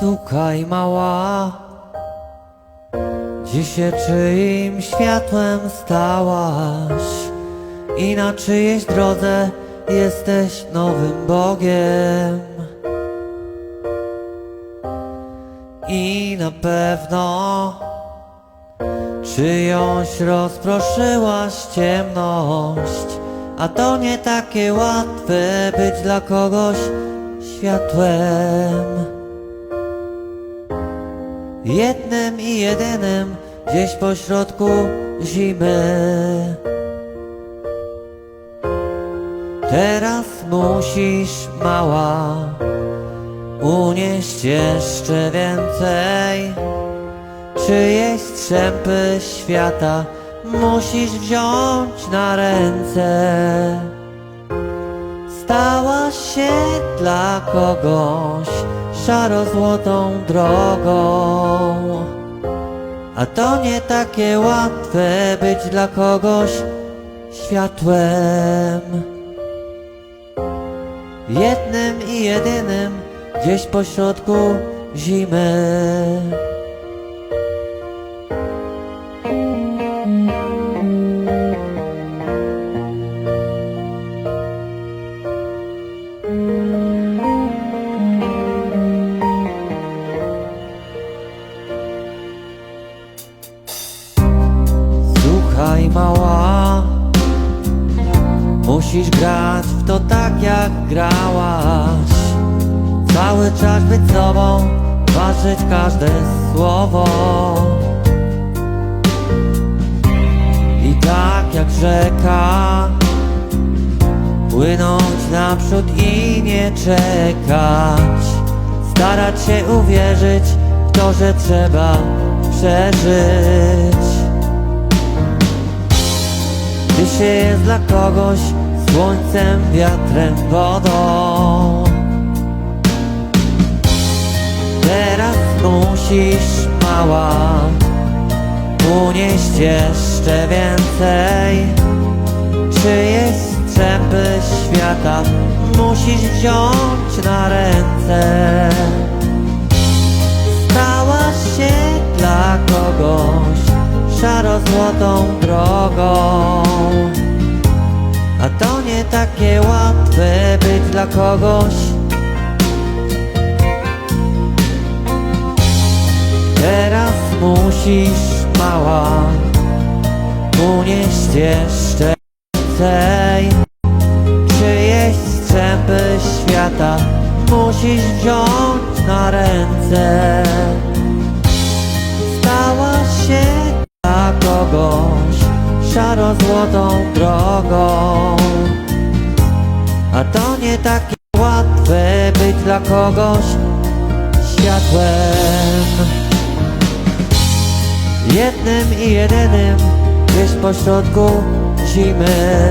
Słuchaj mała Dzisiaj czyim światłem stałaś. I na czyjejś drodze jesteś nowym Bogiem. I na pewno Czyjąś rozproszyłaś ciemność. A to nie takie łatwe być dla kogoś światłem Jednym i jedynym gdzieś pośrodku zimy. Teraz musisz mała Unieść jeszcze więcej. Czyjeś strzępy świata Musisz wziąć na ręce. Stałaś się dla kogoś szaro-złotą drogą. A to nie takie łatwe być dla kogoś światłem. Jednym i jedynym gdzieś pośrodku zimy mała Musisz grać w to tak jak grałaś. Cały czas być sobą Ważyć każde słowo. I tak jak rzeka Płynąć naprzód i nie czekać. Starać się uwierzyć w to, że trzeba przeżyć gdy się jest dla kogoś słońcem, wiatrem, wodą? Teraz musisz mała unieść jeszcze więcej. Czyjeś strzępy świata musisz wziąć na ręce takie łatwe być dla kogoś. Teraz musisz mała unieść jeszcze więcej. Czyjeś strzępy świata musisz wziąć na ręce takie łatwe być dla kogoś światłem. Jednym i jedynym gdzieś pośrodku zimy